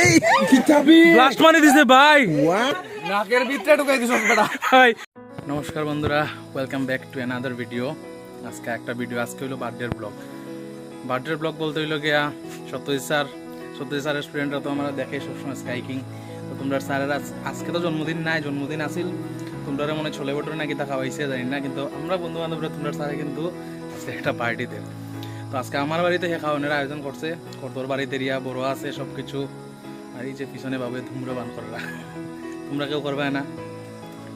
এই কিতাবি ব্লাস্ট মারি দিছে ভাই। নাকের ভিতরে ঢুকাই দিছ বেটা। হাই নমস্কার বন্ধুরা welcome back to another video আজকে একটা ভিডিও আজকে হলো বার্থডের ব্লগ বার্থডের ব্লগ বলতে হইল গিয়া সত্যজিৎ স্যার সত্যজিৎ স্যারের স্টুডেন্টরা তো আমরা দেখে সবসময় স্কাইকিং তো তোমরা স্যারের আজকে তো জন্মদিন নাই জন্মদিন আসিল তোমরা মনে ছোলে বটরে নাকি তা খাওয়াইছে জানি না কিন্তু আমরা বন্ধু বান্ধবরা তোমরা স্যারে কিন্তু আজকে একটা পার্টি দেন তো আজকে আমার বাড়িতে খাওয়ানোর আয়োজন করছে। কর্তর বাড়িতে রিয়া বড় আছে সব কিছু আর এই যে পিছনে ভাবে ধূম্রপান করা। তোমরা কেউ করবে না।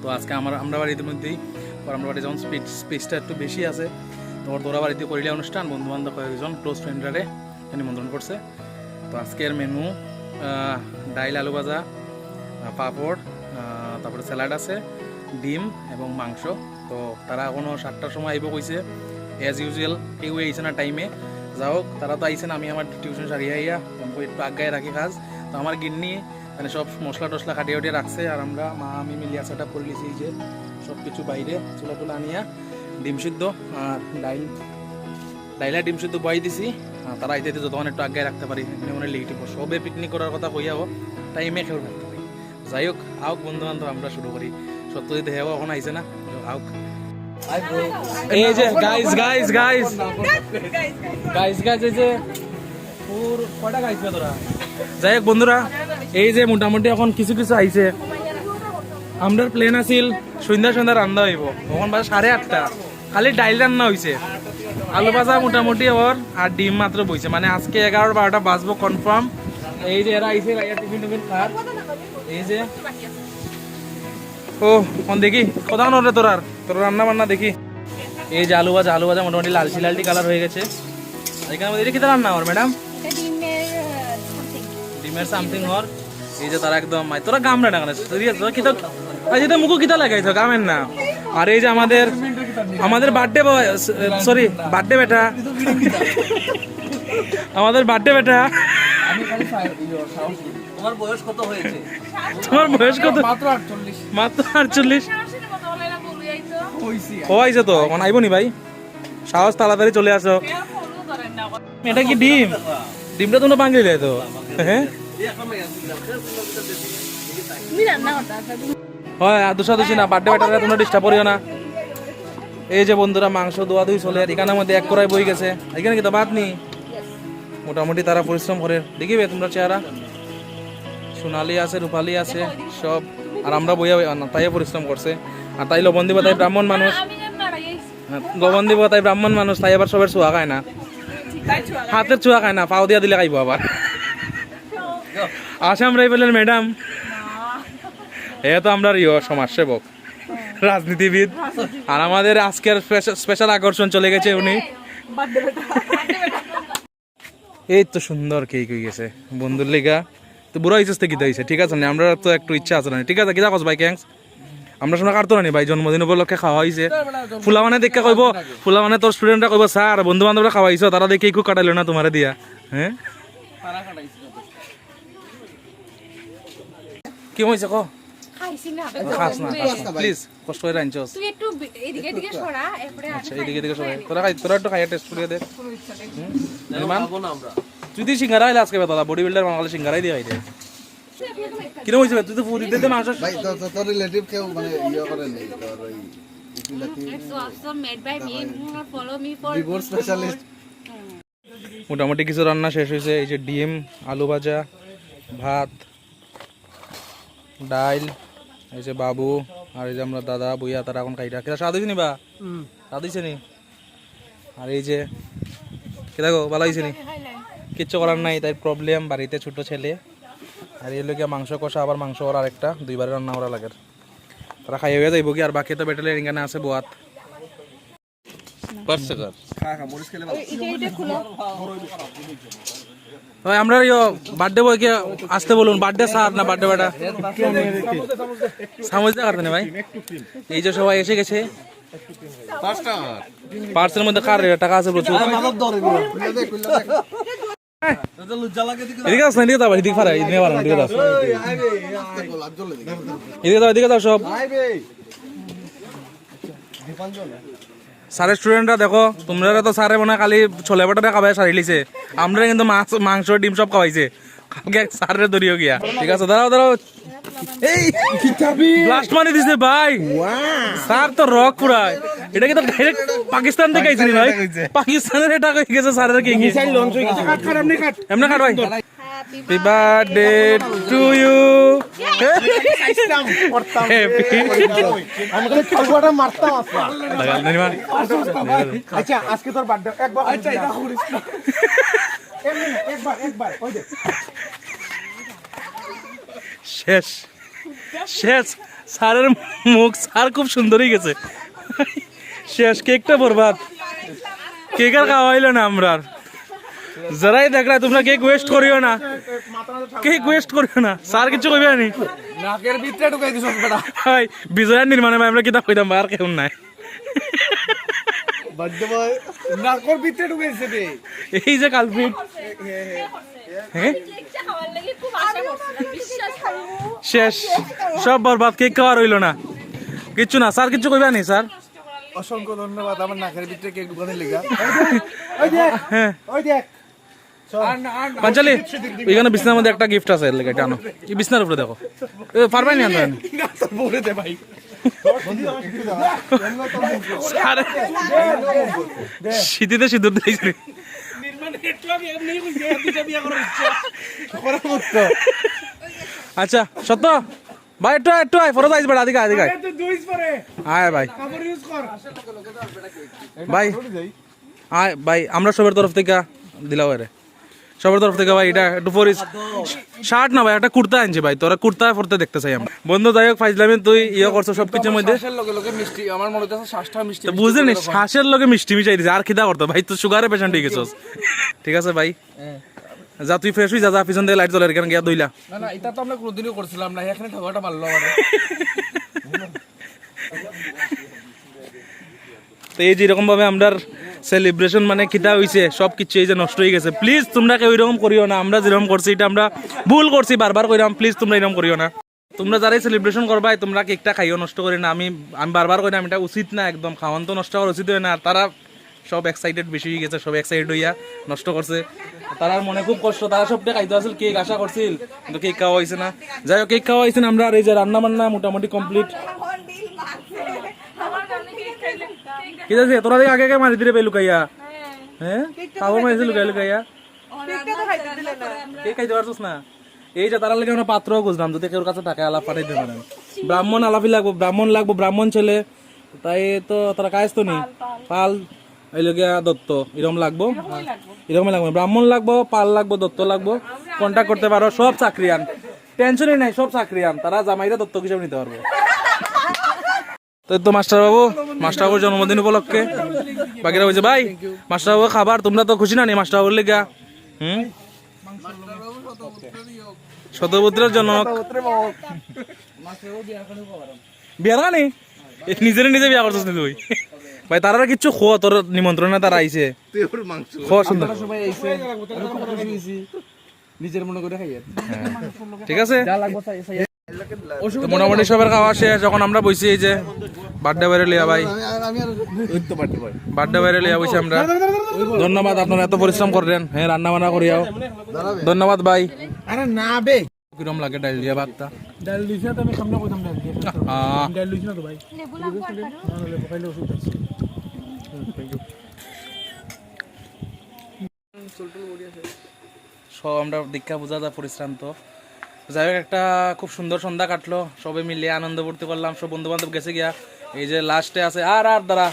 তো আজকে আমার আমরা বাড়িতে মধ্যেই আর আমরা বাড়ি যখন স্পিচ স্পেসটা একটু বেশি আছে তো ওর তোরা বাড়িতে করিলে অনুষ্ঠান বন্ধু বান্ধব কয়েকজন ক্লোজ ফ্রেন্ডরারে নিমন্ত্রণ করছে। তো আজকের মেনু ডাইল আলু ভাজা পাঁপড় তারপরে স্যালাড আছে, ডিম এবং মাংস। তো তারা এখনও সাতটার সময় আইব কইছে। অ্যাজ ইউজুয়াল কেউ আইছে না টাইমে যা হোক, তারা তো আইছে না, আমি আমার টিউশন সারিয়ে আইয়া একটু আগায় রাখি কাজ। তো আমার গিন্নি মানে সব মশলা টসলা কাটিয়ে উঠিয়ে রাখছে আর আমরা মা আমি মিলিয়া সেট করে লিছি যে সব কিছু বাইরে চুলা টুলা আনিয়া ডিম সিদ্ধ আর ডাইল ডাইলা ডিম সিদ্ধ বয়াই দিছি। আর তারা আইতে যতক্ষণ একটু আগে রাখতে পারি মনে লেগে সবে পিকনিক করার কথা কইয়া হোক টাইমে খেয়ে রাখতে পারি। যাই হোক আউক বন্ধু বান্ধব আমরা শুরু করি। সত্যজিৎ হেও এখন আইছে না আউক। এই যে guys guys guys guys guys এই যে যাই হোক বন্ধুরা, এই যে মোটামুটি এখন কিছু কিছু আইছে। আমাদের প্লেন আছিল সন্ধ্যা সন্ধ্যা রান্না হইব। তখন বাজে সাড়ে আটটা। খালি ডাইল রান্না হইছে। আলু ভাজা মোটামুটি ওর আর ডিম মাত্র বইছে। মানে আজকে এগারো বারোটা বাজবো কনফার্ম এই যে এরা রাইয়া টিফিন টিফিন এই যে। ও কোন দেখি কোথাও নরে তোরার তোর রান্না বান্না দেখি। এই যে আলু ভাজা আলু ভাজা মোটামুটি লালচি লালটি কালার হয়ে গেছে। এখানে রান্না আমার ম্যাডাম ডিমের সামথিং হর এই যে তারা একদম মাই তোরা গামরা না কেন? সিরিয়াস তোরা কিতা আই যেটা মুখো কিতা লাগাইছ গামেন না। আর এই যে আমাদের আমাদের বার্থডে সরি বার্থডে বেটা। আমাদের বার্থডে বেটা। তোমার বয়স কত হয়েছে? তোমার বয়স কত? মাত্র 48 মাত্র আটচল্লিশ। হইছি ও আইছে তো এখন আইব নি ভাই? সাহস তাড়াতাড়ি চলে আসো। এটা কি ডিম? ডিমটা তোমরা বাঙালি তো? হ্যাঁ? হয় না তোমরা না। এই যে বন্ধুরা মাংস চলে এক বই গেছে। মোটামুটি তারা পরিশ্রম করে। দেখিবে তোমরা চেহারা। সোনালি আছে রূপালি আছে সব। আর আমরা বইয়া তাই পরিশ্রম করছে। আর তাই লবণ দিব তাই ব্রাহ্মণ মানুষ। হ্যাঁ, লবণ দিব তাই ব্রাহ্মণ মানুষ তাই আবার সবের চুয়া খায় না। হাতের চুয়া খায় না পাও দিয়া দিলে খাইব আবার। আসাম রাইফেলের ম্যাডাম এ তো আমরা ইয় সমাজসেবক। রাজনীতিবিদ। আর আমাদের আজকের স্পেশাল আকর্ষণ চলে গেছে উনি। এই তো সুন্দর কেক হয়ে গেছে বন্ধুর লেগা। তো বুড়া তো গীতা হয়েছে ঠিক আছে না? আমরা তো একটু ইচ্ছা আছে না। ঠিক আছে কিতা কস ভাই ক্যাংস আমরা শোনা কাটতো না ভাই জন্মদিন উপলক্ষে খাওয়া হয়েছে। ফুলা মানে দেখে কইব ফুলা মানে তোর স্টুডেন্টরা কইব স্যার বন্ধু বান্ধবরা খাওয়াইছো তারা দেখে কেক কাটাইলো না তোমারে দিয়া। হ্যাঁ তারা কাটাইছে কি হয়েছে ক? খাইছি না খাস না। প্লিজ কষ্ট করে রাঁধছস তুই একটু এদিকে এদিকে সরা এরপরে আচ্ছা এইদিকে এদিকে তোরা খাই তোরা একটু খাইয়া টেস্ট করে দেখ। মান খাব না আমরা। তুই তুই সিঙ্গারা আইলে আজকে বেতলা বডি বিল্ডার বাঙালি সিঙ্গারাই দিয়ে আইতে কিরম হয়েছে ভাই? তুই তো ফুরি দিতে মাংস ভাই তো তো তোর রিলেটিভ কেউ মানে ইয়ে করে নেই তোর ওই মোটামুটি কিছু রান্না শেষ হয়েছে এই যে ডিম আলু ভাজা ভাত ডাইল এই যে বাবু আর এই যে আমরা দাদা বইয়া তারা এখন খাইটা কেটা স্বাদ হয়েছে নি বা? স্বাদ হয়েছে নি? আর এই যে কেটা গো ভালো হয়েছে নি? কিচ্ছু করার নাই তাই প্রবলেম বাড়িতে ছোট ছেলে। আর এই লোকে মাংস কষা আবার মাংস ওর আরেকটা দুইবার রান্না করা লাগে। তারা খাইয়ে হয়ে যাইব কি? আর বাকি তো বেটালে এখানে আছে বোয়াত করছে কর ওই আমরা ইয়ো বার্থডে বয়কে আসতে বলুন। বার্থডে স্যার না বার্থডে বেটা? সামুজ দেখা ভাই। এই যে সবাই এসে গেছে। পার্সের মধ্যে কার টাকা আছে প্রচুর। এদিকে আস না, এদিকে ফারা এদিকে যাও সব। স্যারের স্টুডেন্টরা দেখো তোমরা তো স্যারে মনে কালি ছোলে বাটা খাবাই সারি লিছে। আমরা কিন্তু মাছ মাংস ডিম সব খাওয়াইছে। কালকে এক স্যারের গিয়া। ঠিক আছে দাঁড়াও দাঁড়াও। এই ব্লাস্ট মারি দিছে ভাই। স্যার তো রক পুরা এটা কি তো ডাইরেক্ট পাকিস্তান থেকে আইছিল ভাই? পাকিস্তানের এটা হয়ে গেছে স্যারের কি কি? এমনি কাট ভাই। হ্যাপি বার্থডে টু ইউ আমি খালি ঠাকুরটা মারতাম আসলাম হ্যাপি আচ্ছা আজকে তোর বার্থডে একবার আচ্ছা এটা করিস না। এমনি না, একবার একবার শেষ। শেষ। স্যারের মুখ স্যার খুব সুন্দরই গেছে। শেষ কেকটা বরবাদ। কেক আর খাওয়া হইল না আমরা আর। যারাই দেখলা তোমরা কেক ওয়েস্ট করিও না কেক ওয়েস্ট করিও না স্যার কিছু কইবে নি নাকের ভিতরে ঢুকাই দিছ বেটা ভাই বিজয়ের নির্মাণে ভাই আমরা কিতা কইতাম আর কেউ নাই বার্থডে বয় নাকের ভিতরে ঢুকাইছে রে এই যে কালপিট হ্যাঁ শেষ সব বরবাদ কেক খাওয়া রইল না কিচ্ছু না স্যার কিছু কইবা নি স্যার অসংখ্য ধন্যবাদ আমার নাকের ভিতরে কেক ঢুকানোর লেগা ওই দেখ ওই দেখ পাঞ্চালি এখানে বিছনার মধ্যে একটা গিফট আছে লেগে টানো এই বিছনার উপরে দেখো। পারবেন না আনবেন বলে দে ভাই শীতিতে সিঁদুর দিয়েছি। আচ্ছা সত্য? ভাই একটু একটু আয় ফরজ আইস বেড়া আদিকে আদিকে আয়। আয় ভাই। ভাই আয় ভাই আমরা সবের তরফ থেকে দিলাম রে সবার তরফ থেকে ভাই এটা একটু পরিস শার্ট না ভাই একটা কুর্তা আনছি ভাই তোরা কুর্তা পরতে দেখতে চাই আমরা। বন্ধু যাই হোক ফাইজলামি তুই ইয়ে করছ সবকিছুর মধ্যে। বুঝলি শ্বাসের লগে মিষ্টি মিশাই দিছে আর খিদা করতো ভাই তো সুগারের পেশেন্ট হয়ে গেছস। ঠিক আছে ভাই। যা তুই ফ্রেশ হয়ে যা যা পিছন দিয়ে লাইট জ্বলে এখানে গিয়া দইলা না না এটা তো আমরা কোনোদিনও করছিলাম না এখানে ঠকাটা মারলো তো এই যেরকম ভাবে আমরা সেলিব্রেশন মানে খিদা হইছে সব কিছু এই যে নষ্ট হয়ে গেছে। প্লিজ তোমরা কেউ এরকম করিও না, আমরা যেরকম করছি এটা আমরা ভুল করছি, বারবার কইরাম প্লিজ তোমরা এরকম করিও না। তোমরা যারাই সেলিব্রেশন করবাই তোমরা কেকটা খাইও, নষ্ট করি না। আমি আমি বারবার কইরাম, এটা উচিত না একদম, খাওয়ান তো নষ্ট করা উচিত হয় না। তারা সব এক্সাইটেড বেশি হয়ে গেছে, সব এক্সাইটেড হইয়া নষ্ট করছে। তারার মনে খুব কষ্ট, তারা সবটা খাইতে আসল, কেক আশা করছিল, কিন্তু কেক খাওয়া হয়েছে না। যাই হোক, কেক খাওয়া হয়েছে না, আমরা আর এই যে রান্না বান্না মোটামুটি কমপ্লিট ঠিক আছে তোরা দেখে আগে আগে মারি দিলে পেয়ে লুকাইয়া? হ্যাঁ। খাবার মারিছে লুকাই লুকাইয়া? কে খাইতে পারছিস না? এই যে তারা লেগে আমরা পাত্র খুঁজলাম যদি কেউ কাছে টাকা আলাপ পাঠাইতে পারেন ব্রাহ্মণ আলাপি লাগবো ব্রাহ্মণ লাগবো ব্রাহ্মণ ছেলে। তাই তো তারা কাজ তো নি? পাল এই লগে দত্ত। এরকম লাগবো? এরকম লাগবে। ব্রাহ্মণ লাগবো। পাল লাগবো দত্ত লাগবো। কন্ট্যাক্ট করতে পারো সব চাকরিয়ান টেনশনই নাই সব চাকরিয়ান তারা জামাইরা দত্ত হিসাবে নিতে পারবে। তো মাস্টার বাবু মাস্টার বাবুর জন্মদিন উপলক্ষে। বাকিরা বলছে ভাই মাস্টার বাবু খাবার তোমরা তো খুশি না নি মাস্টার বাবুর লেগা? হুম? শতপুত্রের জন্য বিয়া না নিজের নিজে বিয়া করছিস নি তুই? ভাই তারা কিচ্ছু খোয়া তোর নিমন্ত্রণে তারা আইছে। খোয়া সুন্দর। নিজের মনে করে ঠিক আছে? মোটামুটি সবার খাওয়া শেষ যখন আমরা বসি এই যে বার্থডে বাইরে লিয়া ভাই। বার্থডে বাইরে লিয়া বসে আমরা। ধন্যবাদ আপনারা এত পরিশ্রম করলেন। হ্যাঁ রান্না বান্না করিয়াও ধন্যবাদ ভাই। আরে না বে। কিরম লাগে ডাল দিয়া ভাতটা? ডাল দিছ না তুমি সামনে কইতাম ডাল দিয়ে ডাল দিছ না তো ভাই? খাইলে ওষুধ আছে। সব আমরা দীক্ষা বোঝা যা পরিশ্রান্ত। যাই হোক একটা খুব সুন্দর সন্ধ্যা কাটলো। সবাই মিলে আনন্দ ফুর্তি করলাম সব বন্ধু বান্ধব গেছে গিয়া। এই যে লাস্টে আছে আর আর দ্বারা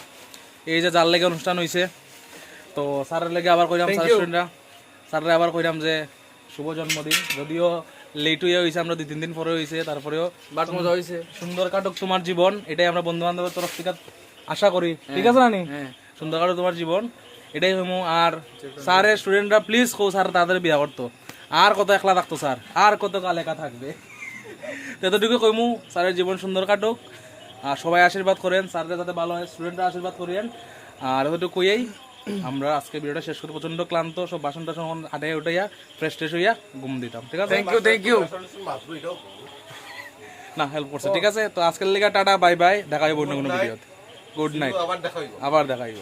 এই যে যার লেগে অনুষ্ঠান হয়েছে তো স্যারের লেগে আবার কইলাম স্যারের স্টুডেন্টরা স্যারের আবার কইলাম যে শুভ জন্মদিন। যদিও লেট হয়ে হয়েছে আমরা দুই তিন দিন পরে হয়েছে তারপরেও বাট মজা হয়েছে সুন্দর কাটুক তোমার জীবন এটাই আমরা বন্ধু বান্ধবের তরফ থেকে আশা করি। ঠিক আছে নানি? সুন্দর কাটুক তোমার জীবন এটাই হইমু। আর স্যারের স্টুডেন্টরা প্লিজ কো স্যার তাদের বিয়া করতো। আর কত একলা থাকতো স্যার? আর কত কাল একা থাকবে? এতটুকু কইমু স্যারের জীবন সুন্দর কাটুক। আর সবাই আশীর্বাদ করেন স্যারদের যাতে ভালো হয় স্টুডেন্টরা আশীর্বাদ করেন আর এতটুকু কইয়াই আমরা আজকে ভিডিওটা শেষ করে। প্রচণ্ড ক্লান্ত সব বাসন টাসন আটাই উঠাইয়া ফ্রেশ ট্রেশ হইয়া ঘুম দিতাম ঠিক আছে? থ্যাংক ইউ থ্যাংক ইউ না হেল্প করছে ঠিক আছে? তো আজকের লেগে টাটা বাই বাই দেখা হইব অন্য কোনো ভিডিওতে। গুড নাইট আবার দেখা হইব। আবার দেখা হইব।